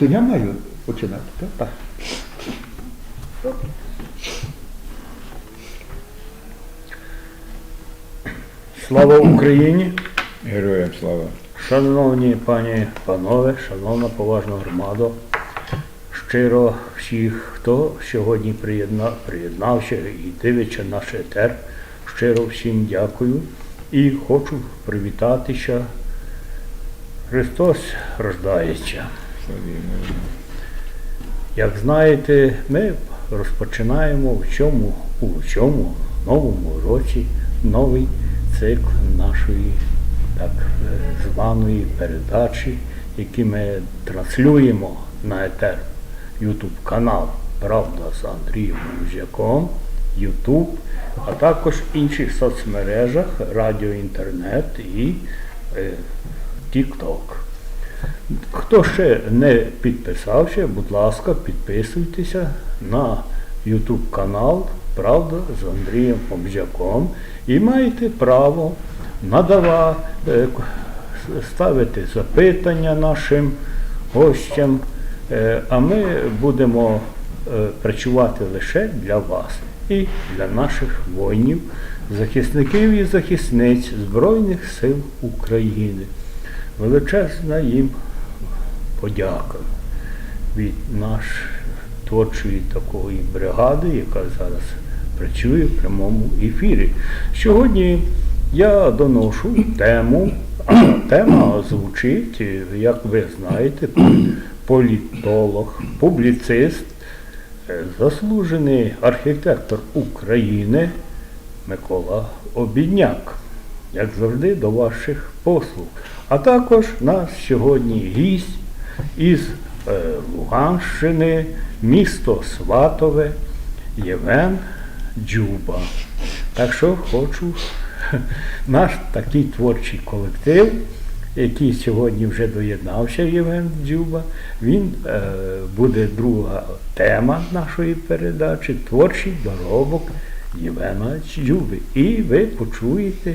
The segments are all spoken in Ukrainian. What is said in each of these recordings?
То я маю починати, так? Так. Слава Україні! Героям слава. Шановні пані панове, шановна поважна громада, щиро всіх, хто сьогодні приєдна- приєднався і дивиться наш етер, щиро всім дякую і хочу привітатися. Христос рождається. Славімо. Як знаєте, ми розпочинаємо в цьому, у цьому новому році новий цикл нашої так званої передачі, які ми транслюємо на етер YouTube канал Правда з Андрієм Музяком, YouTube, а також інших соцмережах, радіо, інтернет і е, TikTok. Хто ще не підписався, будь ласка, підписуйтеся на YouTube канал Правда з Андрієм Помжаком і маєте право надавати, е, ставити запитання нашим гостям, е, а ми будемо е, працювати лише для вас і для наших воїнів, захисників і захисниць Збройних сил України. Величезна їм подяка від наш творчої такої бригади, яка зараз працює в прямому ефірі. Сьогодні я доношу тему, а тема звучить, як ви знаєте, політолог, публіцист, заслужений архітектор України Микола Обідняк. Як завжди, до ваших послуг. А також нас сьогодні гість із е, Луганщини, місто Сватове, Євген Джуба. Так що хочу наш такий творчий колектив, який сьогодні вже доєднався Євген Дзюба, він е, буде друга тема нашої передачі творчий доробок Євгена Дзюби. І ви почуєте,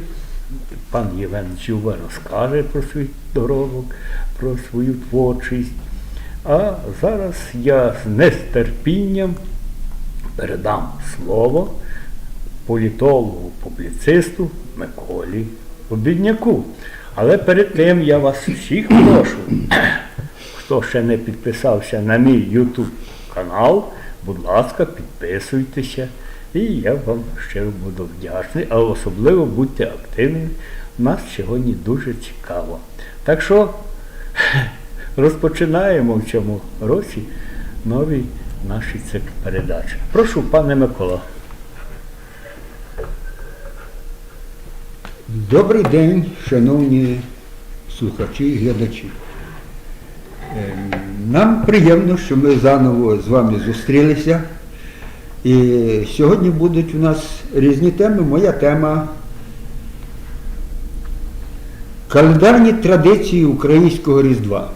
пан Євген Дзюба розкаже про свій доробок, про свою творчість. А зараз я з нестерпінням передам слово політологу, публіцисту Миколі Обідняку. Але перед тим я вас всіх прошу, хто ще не підписався на мій YouTube канал, будь ласка, підписуйтеся. І я вам ще буду вдячний, а особливо будьте активними. Нас сьогодні дуже цікаво. Так що розпочинаємо в цьому році новий наші цикл передач. Прошу, пане Микола. Добрий день, шановні слухачі і глядачі. Ем, Нам приємно, що ми заново з вами зустрілися. І сьогодні будуть у нас різні теми. Моя тема календарні традиції українського Різдва.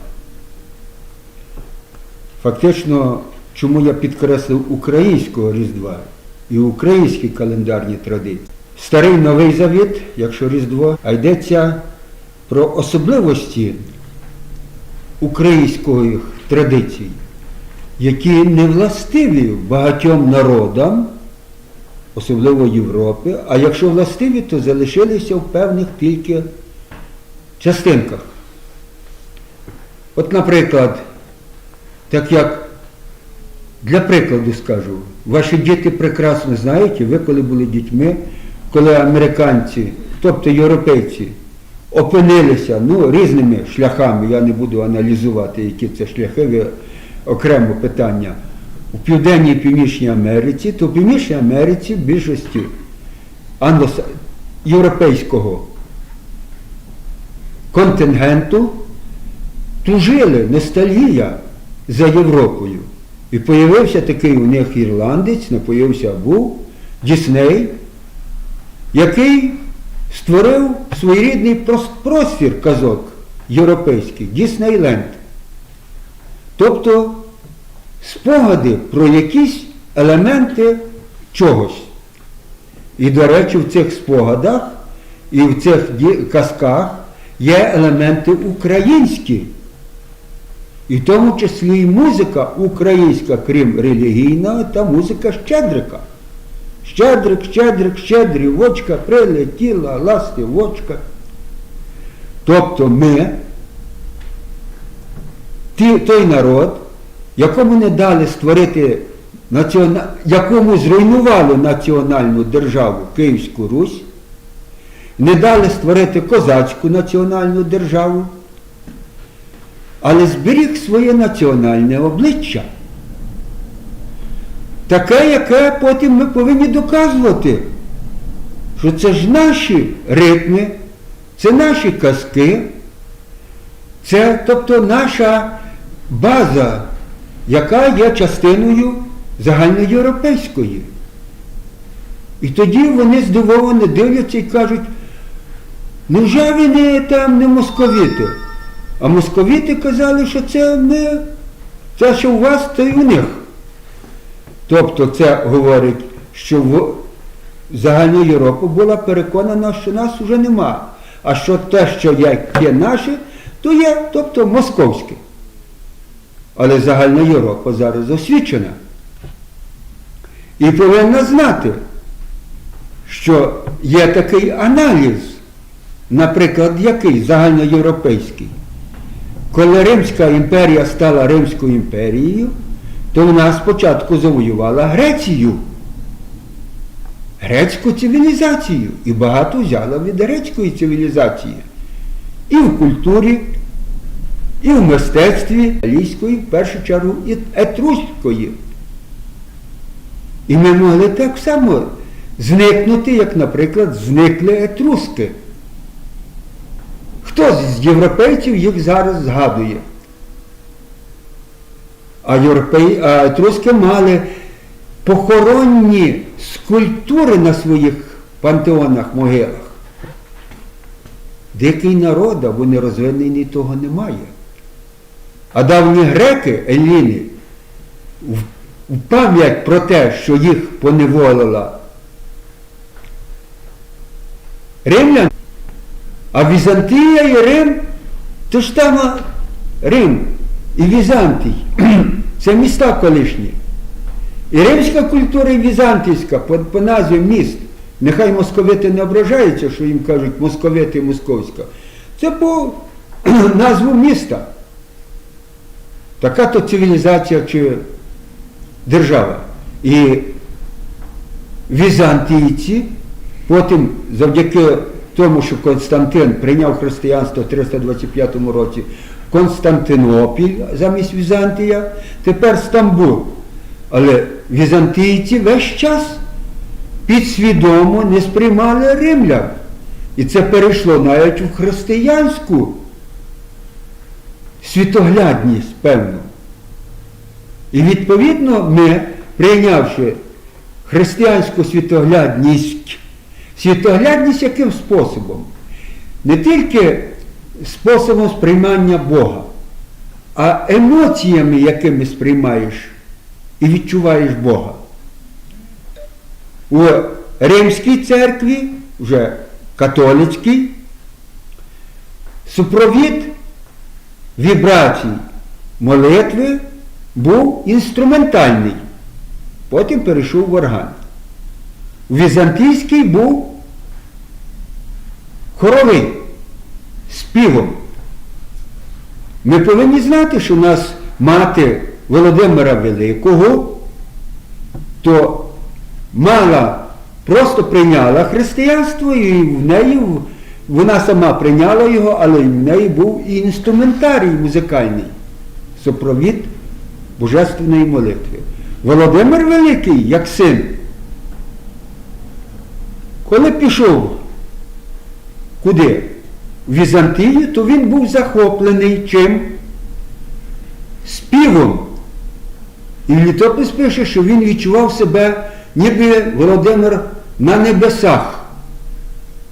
Фактично, чому я підкреслив українського Різдва і українські календарні традиції. Старий Новий Завіт, якщо Різдво, а йдеться про особливості українських традицій, які не властиві багатьом народам, особливо Європи, а якщо властиві, то залишилися в певних тільки частинках. От, наприклад, так як для прикладу скажу, ваші діти прекрасно знають, і ви коли були дітьми, коли американці, тобто європейці, опинилися ну, різними шляхами, я не буду аналізувати, які це шляхи, ви окремо питання, у Південній і Північній Америці, то в Північній Америці в більшості англос... європейського контингенту тужили ностальгія за Європою. І появився такий у них ірландець, не появився, був Дісней, який створив своєрідний простір казок європейський, Діснейленд. Тобто спогади про якісь елементи чогось. І, до речі, в цих спогадах і в цих казках є елементи українські. І в тому числі і музика українська, крім релігійного, та музика Щедрика. Щедрик, щедрик, щедрі, вочка, прилетіла, ласти, вочка. Тобто ми, той народ, якому не дали створити націона... якому зруйнували національну державу Київську Русь, не дали створити козацьку національну державу, але зберіг своє національне обличчя. Таке, яке потім ми повинні доказувати, що це ж наші ритми, це наші казки, це тобто наша база, яка є частиною загальноєвропейської. І тоді вони здивовано дивляться і кажуть, невже ви не там не московіти? А московіти казали, що це ми, це що у вас, то й у них. Тобто це говорить, що в загальна Європа була переконана, що нас вже нема. А що те, що є наше, то є, тобто московське. Але загальна Європа зараз освічена. І повинна знати, що є такий аналіз, наприклад, який загальноєвропейський. Коли Римська імперія стала Римською імперією, то вона спочатку завоювала Грецію, грецьку цивілізацію, і багато взяла від грецької цивілізації. І в культурі, і в мистецтві італійської, в першу чергу, і етруської. І ми могли так само зникнути, як, наприклад, зникли етруски. Хто з європейців їх зараз згадує? А, європей... а етруски мали похоронні скульптури на своїх пантеонах, могилах. Дикий народ, або нерозвинений того немає. А давні греки, еліни, в пам'ять про те, що їх поневолила римлян, а Візантія і Рим, то ж там Рим і Візантій. Це міста колишні. І римська культура, і візантійська по, по назві міст. Нехай московити не ображаються, що їм кажуть московити і московська. Це по назву міста. Така то цивілізація чи держава. І візантійці, потім завдяки тому, що Константин прийняв християнство в 325 році, Константинопіль замість Візантія, тепер Стамбул. Але візантійці весь час підсвідомо не сприймали римлян. І це перейшло навіть в християнську світоглядність, певну. І відповідно ми, прийнявши християнську світоглядність, світоглядність яким способом? Не тільки способом сприймання Бога, а емоціями, якими сприймаєш і відчуваєш Бога. У Римській церкві, вже католицькій, супровід вібрацій молитви був інструментальний, потім перейшов в орган. У Візантійській був хоровий співом. Ми повинні знати, що у нас мати Володимира Великого, то мала, просто прийняла християнство і в неї вона сама прийняла його, але в неї був і інструментарій музикальний, супровід божественної молитви. Володимир Великий, як син, коли пішов куди? В Візантію, то він був захоплений чим? Співом. І літопис пише, що він відчував себе, ніби Володимир на небесах.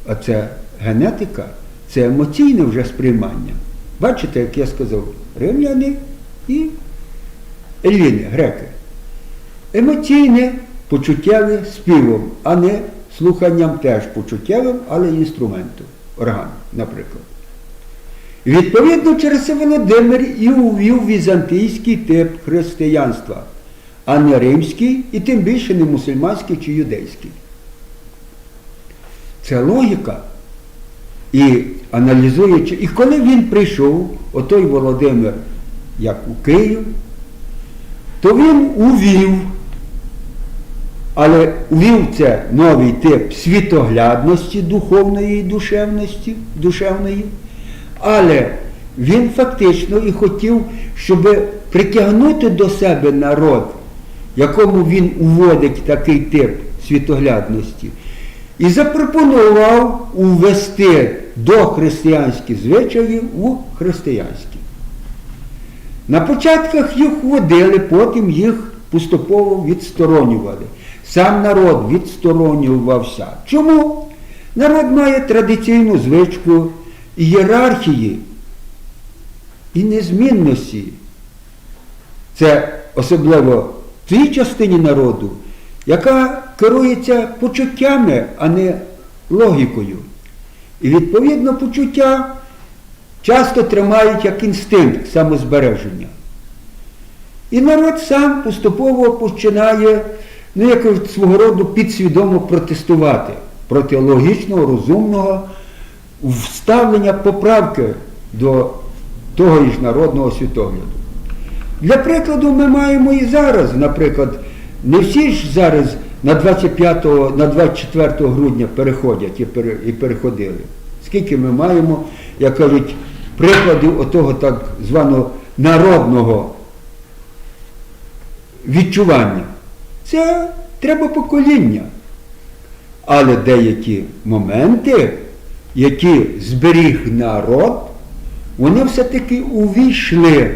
А це генетика, це емоційне вже сприймання. Бачите, як я сказав, римляни і еліни, греки. Емоційне, почуттєве співом, а не слуханням теж почуттєвим, але інструментом. Орган, наприклад. Відповідно через це Володимир і увів візантійський тип християнства, а не римський і тим більше не мусульманський чи юдейський. Це логіка. І аналізуючи, і коли він прийшов, отой Володимир, як у Київ, то він увів, але увів це новий тип світоглядності духовної і душевності, душевної, але він фактично і хотів, щоб притягнути до себе народ, якому він уводить такий тип світоглядності, і запропонував увести дохристиянські звичаї у християнські. На початках їх вводили, потім їх поступово відсторонювали. Сам народ відсторонювався. Чому? Народ має традиційну звичку ієрархії і незмінності. Це особливо в тій частині народу, яка керується почуттями, а не логікою. І відповідно почуття часто тримають як інстинкт самозбереження. І народ сам поступово починає, ну, як свого роду підсвідомо протестувати проти логічного, розумного вставлення поправки до того ж народного світогляду. Для прикладу, ми маємо і зараз, наприклад, не всі ж зараз на 25, на 24 грудня переходять і, пере, і переходили. Скільки ми маємо, як кажуть, прикладів отого так званого народного відчування. Це треба покоління. Але деякі моменти, які зберіг народ, вони все-таки увійшли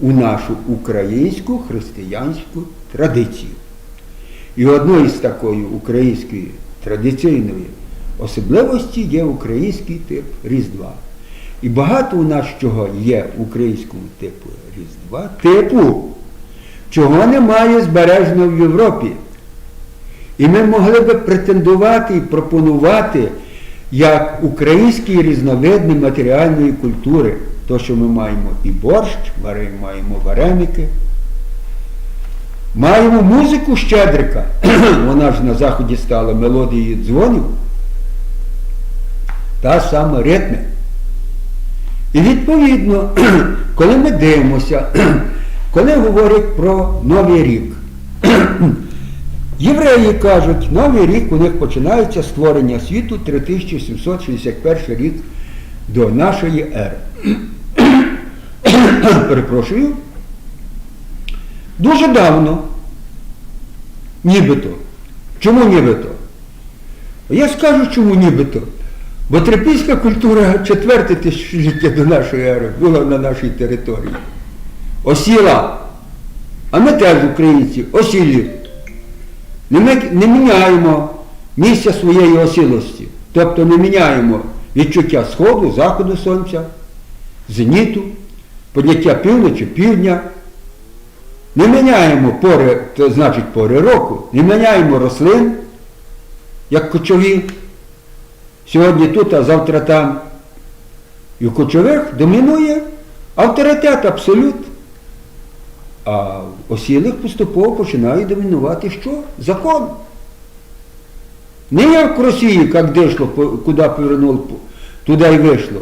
у нашу українську християнську традицію. І одною з такої української традиційної особливості є український тип Різдва. І багато у нас чого є українського типу Різдва, типу, чого немає збережено в Європі. І ми могли би претендувати і пропонувати як український різновидний матеріальної культури. То, що ми маємо і борщ, маємо вареники, маємо музику Щедрика. Вона ж на Заході стала мелодією дзвонів. Та сама ритми. І відповідно, коли ми дивимося, коли говорять про Новий рік, євреї кажуть, Новий рік у них починається створення світу 3761 рік до нашої ери. Перепрошую. Дуже давно, нібито. Чому нібито? Я скажу, чому нібито. Бо трипільська культура четверте тисячоліття до нашої ери була на нашій території. Осіла. А ми теж, українці, осілі. Не, ми, не міняємо місця своєї осілості. Тобто не міняємо відчуття сходу, заходу сонця, зеніту, поняття півночі, півдня. Не міняємо пори, то значить пори року, не міняємо рослин, як кочові. Сьогодні тут, а завтра там. І в кочових домінує авторитет абсолют. А в осілих поступово починає домінувати що? Закон. Не як в Росії, як дійшло, куди повернуло, туди й вийшло.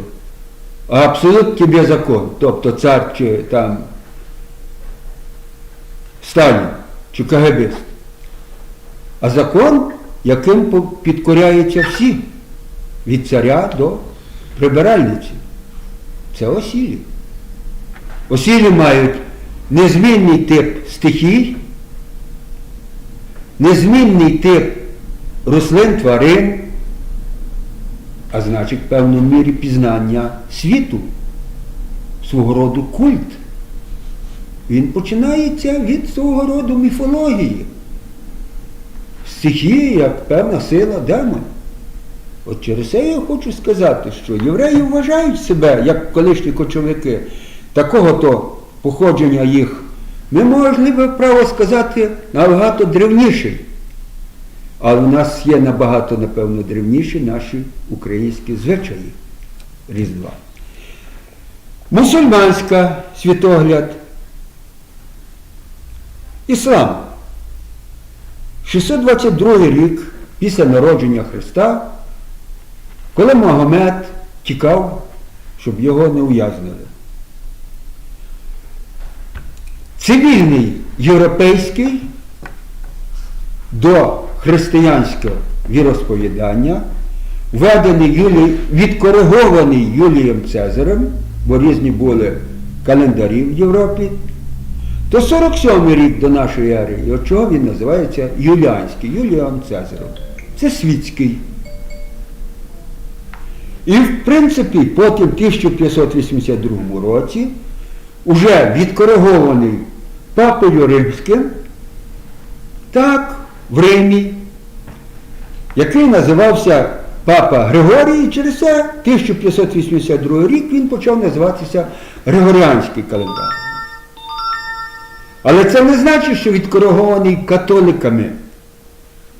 А абсолют тебе закон. Тобто цар чи там Сталін чи КГБист. А закон, яким підкоряються всі, від царя до прибиральниці. Це осілі. Осілі мають незмінний тип стихій, незмінний тип рослин, тварин, а значить, в певній мірі пізнання світу, свого роду культ. Він починається від свого роду міфології. Стихії, як певна сила демон. От через це я хочу сказати, що євреї вважають себе, як колишні кочовики, такого то походження їх, ми могли би право сказати, набагато древніший. Але в нас є набагато, напевно, древніші наші українські звичаї Різдва. Мусульманська світогляд. Іслам. 622 рік після народження Христа, коли Магомед тікав, щоб його не ув'язнили. Цивільний європейський до християнського віросповідання, введений Юлій, відкоригований Юлієм Цезарем, бо різні були календарі в Європі, то 47 рік до нашої ери, і чого він називається Юліанський, Юліан Цезарем. Це світський. І в принципі, потім в 1582 році, уже відкоригований папою римським, так, в Римі, який називався Папа Григорій, і через це 1582 рік він почав називатися Григоріанський календар. Але це не значить, що відкоригований католиками,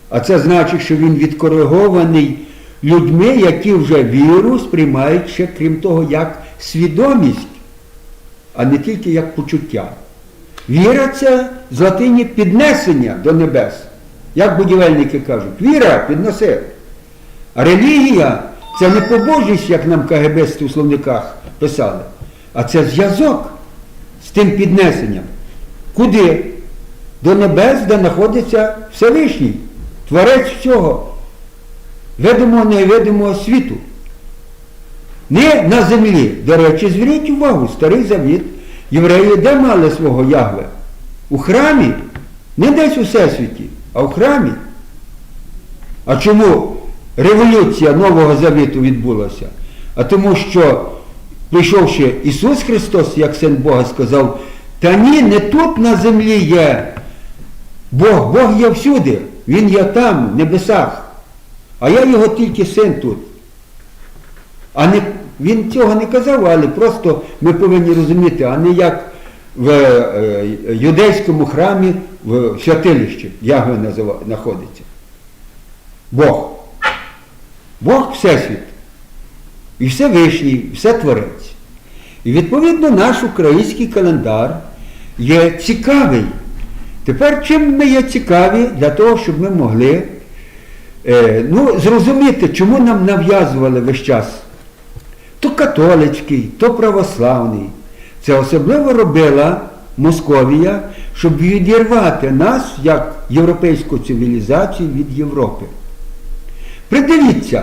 а це значить, що він відкоригований людьми, які вже віру сприймають ще, крім того, як свідомість, а не тільки як почуття. Віра це з латині піднесення до небес. Як будівельники кажуть, віра підноси. А релігія це не побожність, як нам КГБсти у словниках писали, а це зв'язок з тим піднесенням. Куди? До небес, де знаходиться Всевишній, Творець всього, видимого невидимого світу. Не на землі. До речі, зверніть увагу, старий завіт, євреї де мали свого Ягве? У храмі, не десь у всесвіті, а в храмі. А чому революція Нового Завіту відбулася? А тому що, прийшовши Ісус Христос, як Син Бога, сказав, та ні, не тут на землі є Бог, Бог є всюди, Він є там, в небесах. А я його тільки син тут. А не, він цього не казав, але просто ми повинні розуміти, а не як в е, юдейському храмі в святилищі Ягве назива- знаходиться. Бог. Бог Всесвіт. І Всевишній, і все творець. І відповідно наш український календар є цікавий. Тепер чим ми є цікаві для того, щоб ми могли е, ну, зрозуміти, чому нам нав'язували весь час то католицький, то православний. Це особливо робила Московія, щоб відірвати нас як європейську цивілізацію від Європи. Придивіться,